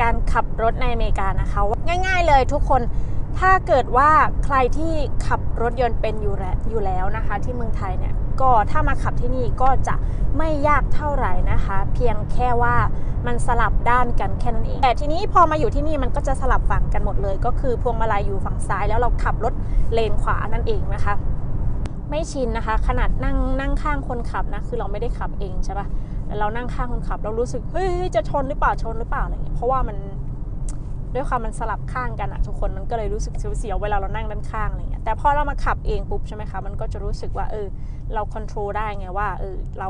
การขับรถในอเมริกานะคะ ง่าย ๆ เลยทุกคนถ้าเกิดว่าใครที่ขับรถยนต์เป็นอยู่แล้วอยู่แล้วนะคะ ที่เมืองไทยเนี่ยก็ถ้ามาขับที่นี่ก็จะไม่ยากเท่าไหร่นะคะ เพียงแค่ว่ามันสลับด้านกันแค่นั้นเองแต่ทีนี้พอมาอยู่ที่นี่มันก็จะสลับฝั่งกันหมดเลย ก็คือพวงมาลัยอยู่ฝั่งซ้าย แล้วเราขับรถเลนขวานั่นเองนะคะ ไม่ชินนะคะ ขนาดนั่งนั่งข้างคนขับนะคือเราไม่ได้ขับเองใช่ปะ เรานั่งข้างคนขับ เรารู้สึกเฮ้ยจะชนหรือเปล่าชนหรือเปล่าอะไรเงี้ยเพราะว่ามันด้วยความมันสลับข้างกันอะทุกคนมันก็เลยรู้สึกเสียวๆเวลาเรานั่งด้านข้างอะไรเงี้ยแต่พอเรามาขับเองปุ๊บใช่ไหมคะมันก็จะรู้สึกว่าเออเราควบคุมได้ไงว่าเออเรา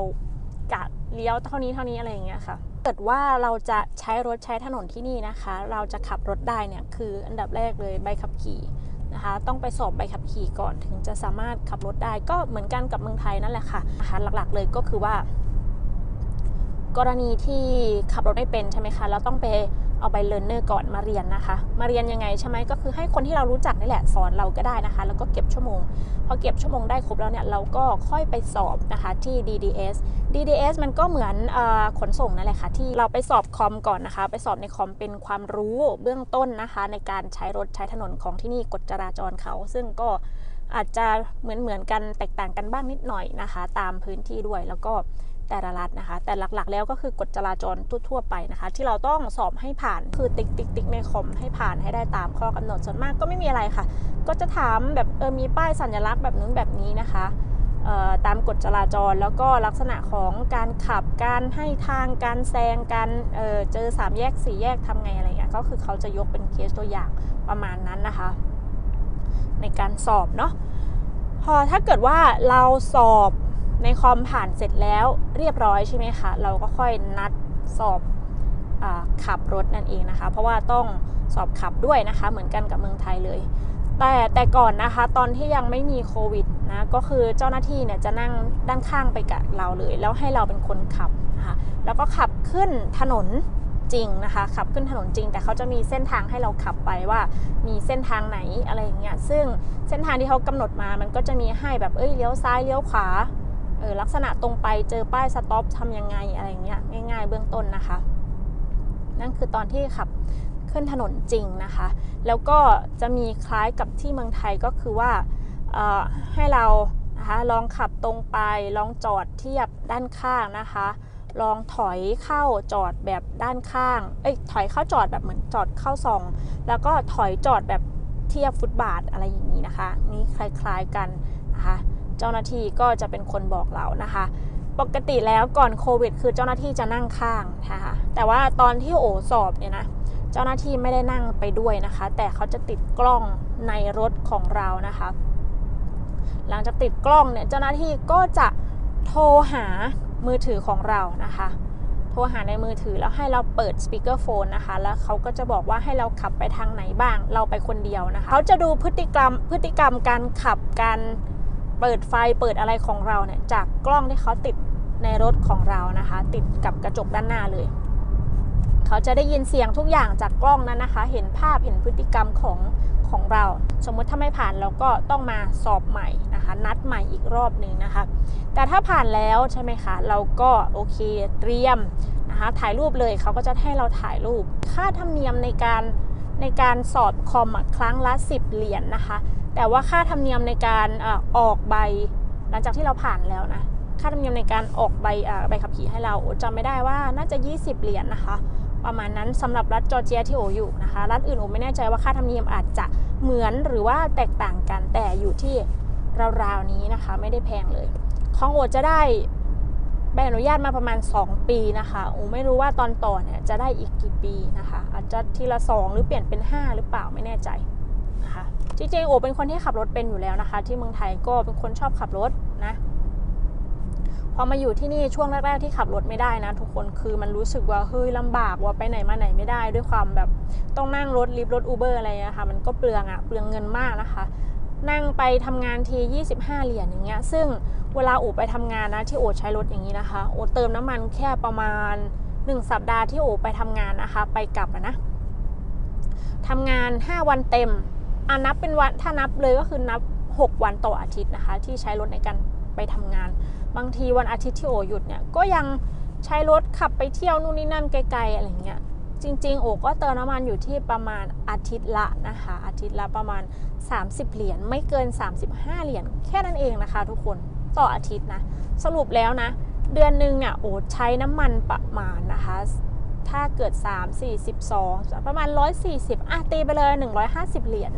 กะเลี้ยวเท่านี้เท่านี้อะไรอย่างเงี้ยค่ะเกิดว่าเราจะใช้รถใช้ถนนที่นี่นะคะ เราจะขับรถได้เนี่ยคืออันดับแรกเลยใบขับขี่นะคะ ต้องไปสอบใบขับขี่ก่อนถึงจะสามารถขับรถได้ก็เหมือนกันกับเมืองไทยนั่นแหละค่ะนะคะหลักๆเลยก็คือว่า กรณีที่ขับรถไม่เป็นใช่ไหมคะแล้วต้องไปเอาใบเลิร์นเนอร์ก่อนมาเรียนนะคะ มาเรียนยังไงใช่ไหมก็คือให้คนที่เรารู้จักนี่แหละสอนเราก็ได้นะคะ แล้วก็เก็บชั่วโมง พอเก็บชั่วโมงได้ครบแล้วเนี่ยเราก็ค่อยไปสอบนะคะที่ DDS DDS มันก็เหมือนอขนส่งนั่นแหละค่ะที่เราไปสอบคอมก่อนนะคะ ไปสอบในคอมเป็นความรู้เบื้องต้นนะคะ ในการใช้รถใช้ถนนของที่นี่กฎจราจรเขา ซึ่งก็อาจจะเหมือนเหมือนกันแตกต่างกันบ้างนิดหน่อยนะคะ ตามพื้นที่ด้วยแล้วก็ แต่ละรัฐนะคะ แต่หลักๆ แล้วก็คือกฎจราจรทั่วๆไปนะคะ ที่เราต้องสอบให้ผ่านคือติ๊กติ๊กติ๊กในคอมให้ผ่านให้ได้ตามข้อกำหนดส่วนมากก็ไม่มีอะไรค่ะ ก็จะถามแบบเออมีป้ายสัญลักษณ์แบบนู้นแบบนี้นะคะตามกฎจราจรแล้วก็ลักษณะของการขับการให้ทางการแซงการเเจอสามแยกสี่แยกทำไงอะไรเงี้ยก็คือเขาจะยกเป็นเคสตัวอย่างประมาณนั้นนะคะ ในการสอบเนาะพอถ้าเกิดว่าเราสอบ ในคอมผ่านเสร็จแล้วเรียบร้อยใช่ไหมคะเราก็ค่อยนัดสอบอขับรถนั่นเองนะคะ เพราะว่าต้องสอบขับด้วยนะคะ เหมือนกันกับเมืองไทยเลย แต่แต่ก่อนนะคะ ตอนที่ยังไม่มีโควิดนะก็คือเจ้าหน้าที่เนี่ยจะนั่งด้านข้างไปกับเราเลย แล้วให้เราเป็นคนขับนะคะแล้วก็ขับขึ้นถนนจริงนะคะขับขึ้นถนนจริง แต่เขาจะมีเส้นทางให้เราขับไปว่า มีเส้นทางไหนอะไรอย่างเงี้ยซึ่งเส้นทางที่เขากำหนดมามันก็จะมีให้แบบเอ้ยเลี้ยวซ้ายเลี้ยวขวา เออลักษณะตรงไปเจอป้ายสต็อปทำยังไงอะไรเงี้ยง่าย ๆ เบื้องต้นนะคะ นั่นคือตอนที่ขับขึ้นถนนจริงนะคะ แล้วก็จะมีคล้ายกับที่เมืองไทยก็คือว่าให้เรานะคะลองขับตรงไปลองจอดเทียบด้านข้างนะคะ ลองถอยเข้าจอดแบบด้านข้างเอ้ยถอยเข้าจอดแบบเหมือนจอดเข้าซอง แล้วก็ถอยจอดแบบเทียบฟุตบาทอะไรอย่างนี้นะคะ นี่คล้ายๆกันนะคะ เจ้าหน้าที่ก็จะเป็นคนบอกเรานะคะ ปกติแล้วก่อนโควิด คือเจ้าหน้าที่จะนั่งข้างนะคะแต่ว่าตอนที่โอสอบเนี่ยนะเจ้าหน้าที่ไม่ได้นั่งไปด้วยนะคะ แต่เขาจะติดกล้องในรถของเรานะคะ หลังจากติดกล้องเนี่ยเจ้าหน้าที่ก็จะโทรหามือถือของเรานะคะ โทรหาในมือถือแล้วให้เราเปิดสปีกเกอร์โฟนนะคะ แล้วเขาก็จะบอกว่าให้เราขับไปทางไหนบ้าง เราไปคนเดียวนะคะ เขาจะดูพฤติกรรมพฤติกรรมการขับการ เปิดไฟเปิดอะไรของเราเนี่ยจากกล้องที่เขาติดในรถของเรานะคะ ติดกับกระจกด้านหน้าเลย เขาจะได้ยินเสียงทุกอย่างจากกล้องนั้นนะคะ เห็นภาพเห็นพฤติกรรมของของเรา สมมุติถ้าไม่ผ่านเราก็ต้องมาสอบใหม่นะคะ นัดใหม่อีกรอบหนึ่งนะคะ แต่ถ้าผ่านแล้วใช่ไหมคะเราก็โอเคเตรียมนะคะถ่ายรูปเลยเขาก็จะให้เราถ่ายรูป ค่าธรรมเนียมในการในการสอบคอมครั้งละ 10 เหรียญนนะคะ แต่ว่าค่าธรรมเนียมในการออกใบ หลังจากที่เราผ่านแล้วนะค่าธรรมเนียมในการออกใบใบขับขี่ให้เราจำไม่ได้ว่าน่าจะ 20 เหรียญนนะคะ ประมาณนั้นสำหรับรัฐจอร์เจียที่โออยู่นะคะรัฐอื่นโอไม่แน่ใจว่าค่าธรรมเนียมอาจจะเหมือนหรือว่าแตกต่างกันแต่อยู่ที่ราวๆนี้นะคะ ไม่ได้แพงเลยของโอจะได้ใบอนุญาตมาประมาณ 2 ปีนะคะโอไม่รู้ว่าตอนต่อเนี่ยจะได้อีกกี่ปีนะคะ อาจจะทีละ 2 หรือเปลี่ยนเป็น 5 หรือเปล่าไม่แน่ใจนะคะ จริงๆโอเป็นคนที่ขับรถเป็นอยู่แล้วนะคะ ที่เมืองไทยก็เป็นคนชอบขับรถนะ พอมาอยู่ที่นี่ช่วงแรกๆที่ขับรถไม่ได้นะ ทุกคนคือมันรู้สึกว่าเฮ้ยลำบากว่าไปไหนมาไหนไม่ได้ด้วยความแบบต้องนั่งรถลิฟรถอูเบอร์อะไรนะคะมันก็เปลืองอะเปลืองเงินมากนะคะนั่งไปทำงานที 25 เหรียญอย่างเงี้ย ซึ่งเวลาโอไปทำงานนะที่โอใช้รถอย่างนี้นะคะ โอเติมน้ำมันแค่ประมาณ 1 สัปดาห์ที่โอไปทำงานนะคะ ไปกลับนะทำงาน 5 วันเต็ม อะนับเป็นวันถ้านับเลยก็คือนับ 6 วันต่ออาทิตย์นะคะ ที่ใช้รถในการไปทำงาน บางทีวันอาทิตย์ที่โอหยุดเนี่ยก็ยังใช้รถขับไปเที่ยวนู่นนี่นั่นไกลๆอะไรเงี้ยจริงๆ โอก็เติมน้ำมันอยู่ที่ประมาณอาทิตย์ละนะคะ อาทิตย์ละประมาณ 30 เหรียญไม่เกิน 35 เหรียญแค่นั้นเองนะคะทุกคนต่ออาทิตย์นะ สรุปแล้วนะ เดือนหนึ่งเนี่ยโอใช้น้ำมันประมาณนะคะ ถ้าเกิด 3 4 2ประมาณ 140อะตีไปเลย 150 เหรียญ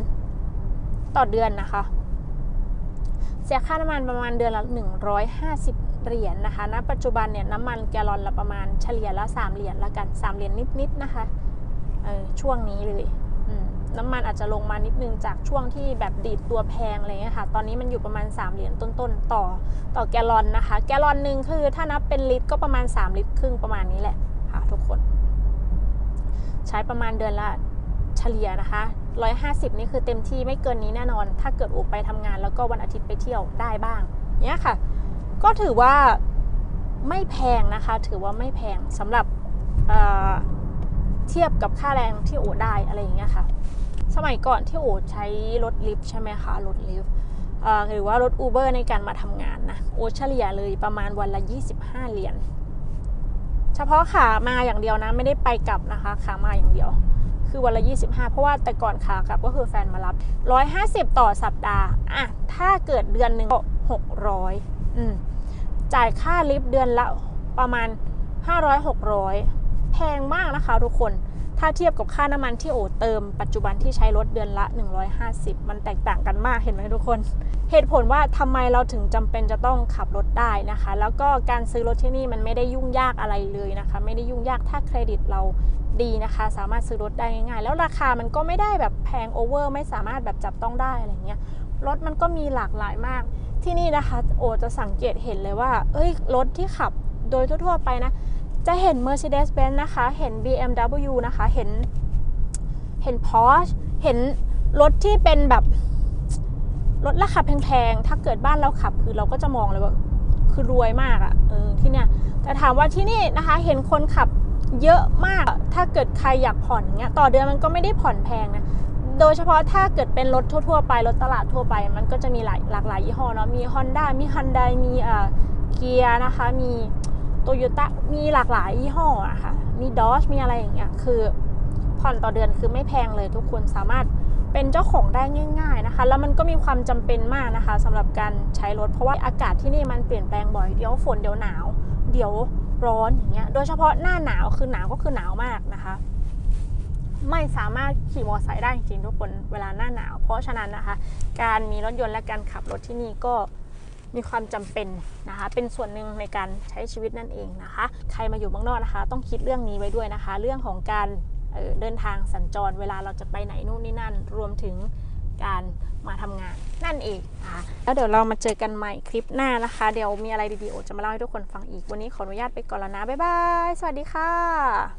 ต่อเดือนนะคะ เสียค่าน้ำมันประมาณเดือนละ 150 เหรียญนะคะณปัจจุบันเนี่ยน้ำมันแกลลอนละประมาณเฉลี่ยละ 3 เหรียญละกัน 3 เหรียญนิดๆนะคะเออช่วงนี้เลยน้ำมันอาจจะลงมานิดนึงจากช่วงที่แบบดีดตัวแพงอะไรเงี้ยค่ะ ตอนนี้มันอยู่ประมาณ 3 เหรียญต้นๆ ต่อต่อแกลลอนนะคะ แกลลอนหนึ่งคือถ้านับเป็นลิตรก็ประมาณ 3 ลิตรครึ่งประมาณนี้แหละค่ะทุกคน ใช้ประมาณเดือนละ เฉลี่ยนะคะ 150 นี่คือเต็มที่ไม่เกินนี้แน่นอน ถ้าเกิดออกไปทำงานแล้วก็วันอาทิตย์ไปเที่ยวได้บ้างเนี้ยค่ะ ก็ถือว่าไม่แพงนะคะ ถือว่าไม่แพงสำหรับเเทียบกับค่าแรงที่โอได้อะไรอย่างเงี้ยค่ะ สมัยก่อนที่โอใช้รถลิฟต์ใช่ไหมคะรถลิฟต์หรือว่ารถอูเบอร์ในการมาทำงานนะโอเฉลี่ยเลยประมาณวันละ 25 เหรียญเฉพาะขามาอย่างเดียวนะ ไม่ได้ไปกลับนะคะ ขามาอย่างเดียว คือวันละ 25 เพราะว่าแต่ก่อนขากลับก็คือแฟนมารับ 150 ต่อสัปดาห์อะถ้าเกิดเดือนหนึ่งก็600อืมจ่ายค่าลิฟต์เดือนละประมาณ 500 600 แพงมากนะคะทุกคน ถ้าเทียบกับค่าน้ำมันที่โอเติมปัจจุบันที่ใช้รถเดือนละ 150 มันแตกต่างกันมากเห็นไหมทุกคน เหตุผลว่าทำไมเราถึงจำเป็นจะต้องขับรถได้นะคะ แล้วก็การซื้อรถที่นี่มันไม่ได้ยุ่งยากอะไรเลยนะคะ ไม่ได้ยุ่งยากถ้าเครดิตเราดีนะคะ สามารถซื้อรถได้ง่ายๆ แล้วราคามันก็ไม่ได้แบบแพงโอเวอร์ไม่สามารถแบบจับต้องได้อะไรเงี้ยรถมันก็มีหลากหลายมาก ที่นี่นะคะ โอจะสังเกตเห็นเลยว่า เอ้ยรถที่ขับโดยทั่วๆไปนะ จะเห็น Mercedes-Benz นะคะ เห็น BMW นะคะ เห็น เห็น Porsche เห็นรถที่เป็นแบบรถราคาแพงๆ ถ้าเกิดบ้านเราขับคือเราก็จะมองเลยว่าคือรวยมากอะ่ะ เออที่เนี่ย แต่ถามว่าที่นี่นะคะ เห็นคนขับเยอะมาก ถ้าเกิดใครอยากผ่อนอย่างเงี้ย ต่อเดือนมันก็ไม่ได้ผ่อนแพงนะ โดยเฉพาะถ้าเกิดเป็นรถทั่วๆไป รถตลาดทั่วไป มันก็จะมีหลายหลากหลายยี่ห้อเนาะ มี Honda มี Hyundai มีเอ่อเกียนะคะ มี โตโยต้ามีหลากหลายยี่ห้ออะค่ะมี Dodge มีอะไรอย่างเงี้ยคือผ่อนต่อเดือนคือไม่แพงเลยทุกคนสามารถเป็นเจ้าของได้ง่าย ๆนะคะ แล้วมันก็มีความจำเป็นมากนะคะสำหรับการใช้รถ เพราะว่าอากาศที่นี่มันเปลี่ยนแปลงบ่อยเดี๋ยวฝนเดี๋ยวหนาว เดี๋ยวร้อนอย่างเงี้ยโดยเฉพาะหน้าหนาวคือหนาวก็คือหนาวมากนะคะ ไม่สามารถขี่มอเตอร์ไซค์ได้จริงๆทุกคนเวลาหน้าหนาว เพราะฉะนั้นนะคะ การมีรถยนต์และการขับรถที่นี่ก็ มีความจำเป็นนะคะ เป็นส่วนหนึ่งในการใช้ชีวิตนั่นเองนะคะ ใครมาอยู่เมืองนอกนะคะ ต้องคิดเรื่องนี้ไว้ด้วยนะคะ เรื่องของการเออเดินทางสัญจรเวลาเราจะไปไหนนู่นนี่นั่น รวมถึงการมาทำงานนั่นเองนะคะแล้วเดี๋ยวเรามาเจอกันใหม่คลิปหน้านะคะ เดี๋ยวมีอะไรดีๆโอจะมาเล่าให้ทุกคนฟังอีก วันนี้ขออนุญาตไปก่อนแล้วนะ บ๊ายบาย สวัสดีค่ะ